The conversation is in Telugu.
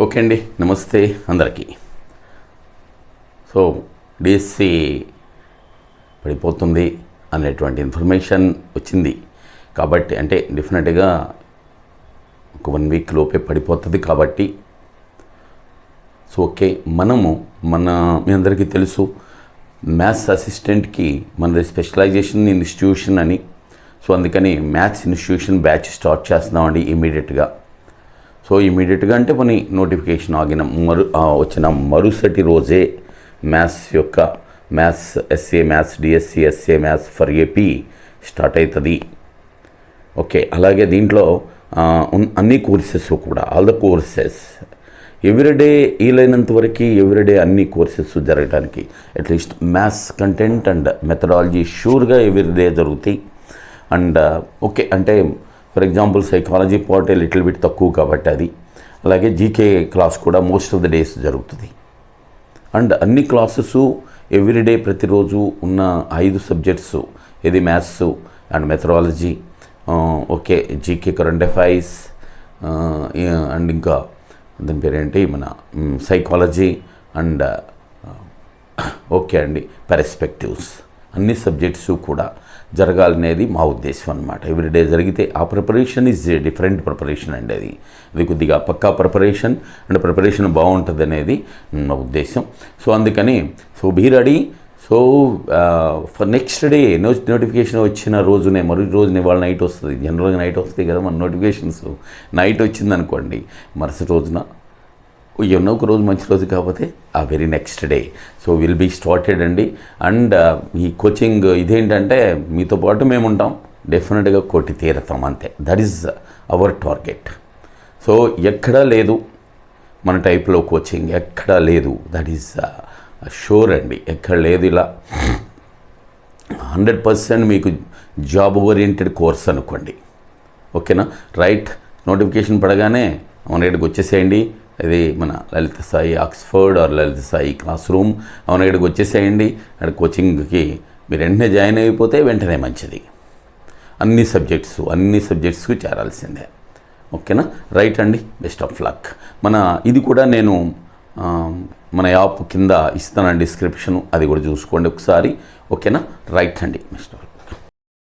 ఓకే అండి. నమస్తే అందరికీ. సో డిఎస్సి పడిపోతుంది అనేటువంటి ఇన్ఫర్మేషన్ వచ్చింది. కాబట్టి అంటే డెఫినెట్గా ఒక వన్ వీక్ లోపే పడిపోతుంది కాబట్టి. So okay. మనము మన మీ అందరికీ తెలుసు మ్యాథ్స్ అసిస్టెంట్కి మనది స్పెషలైజేషన్ ఇన్స్టిట్యూషన్ అని. సో అందుకని మ్యాథ్స్ ఇన్స్టిట్యూషన్ బ్యాచ్ స్టార్ట్ చేస్తున్నామండి ఇమీడియట్గా. సో ఇమీడియట్గా అంటే మన నోటిఫికేషన్ ఆగిన మరు వచ్చిన మరుసటి రోజే మ్యాథ్స్ యొక్క maths SA maths DSC SA maths for AP start అవుతుంది ఓకే అలాగే దీంట్లో అన్ని కోర్సెస్ కూడా ఆల్ ద కోర్సెస్ ఎవ్రీడే వీలైనంత వరకు ఎవ్రీడే అన్ని కోర్సెస్ జరగడానికి at least maths content and methodology షూర్గా everyday జరుగుతాయి. అండ్ ఓకే అంటే for example psychology part little bit తక్కువ కాబట్టి అది. అలాగే జీకే క్లాస్ కూడా మోస్ట్ ఆఫ్ ద డేస్ జరుగుతుంది. అండ్ అన్ని క్లాసెస్ ఎవ్రీడే ప్రతిరోజు ఉన్న ఐదు సబ్జెక్ట్స్ ఇది maths and methodology okay GK current affairs and ఇంకా దాని పేరేంటి మన సైకాలజీ అండ్ ఓకే అండి పెర్స్పెక్టివ్స్ అన్ని సబ్జెక్ట్స్ కూడా జరగాలనేది మా ఉద్దేశం అనమాట ఎవ్రీడే జరిగితే ఆ ప్రిపరేషన్ ఈజ్ డిఫరెంట్ ప్రిపరేషన్ అండి అది. అది కొద్దిగా పక్కా ప్రిపరేషన్ అండ్ ప్రిపరేషన్ బాగుంటుంది అనేది నా ఉద్దేశం. సో అందుకని so be ready so for next day no notification వచ్చిన రోజునే మరో రోజు ఇవాళ నైట్ వస్తుంది. జనరల్గా నైట్ వస్తాయి కదా మన నోటిఫికేషన్స్ నైట్ వచ్చిందనుకోండి మరుసటి రోజున ఎన్నో ఒక రోజు మంచి రోజు కాకపోతే ఆ very next day so will be started అండి. అండ్ uh, ఈ కోచింగ్ ఇదేంటంటే మీతో పాటు మేము ఉంటాం. డెఫినెట్గా కొట్టి తీరతాం అంతే. That is our target so ఎక్కడా లేదు మన టైప్లో కోచింగ్ ఎక్కడా లేదు. దట్ ఈస్ షూర్ అండి. ఎక్కడ లేదు ఇలా. హండ్రెడ్ పర్సెంట్ మీకు జాబ్ ఓరియంటెడ్ కోర్స్ అనుకోండి. ఓకేనా రైట్ నోటిఫికేషన్ పడగానే మన ఇక్కడికి వచ్చేసేయండి. ఇది మన Lalitha Sai Oxford or Lalitha Sai classroom. అవును ఇక్కడికి వచ్చేసేయండి. అక్కడ కోచింగ్కి మీరు వెంటనే జాయిన్ అయిపోతే వెంటనే మంచిది. అన్ని సబ్జెక్ట్స్ అన్ని సబ్జెక్ట్స్కి చేరాల్సిందే. ఓకేనా? రైట్ అండి. Best of luck. మన ఇది కూడా నేను మన యాప్ కింద ఇస్తాను డిస్క్రిప్షన్. అది కూడా చూసుకోండి ఒకసారి. ఓకేనా? రైట్ అండి. Best of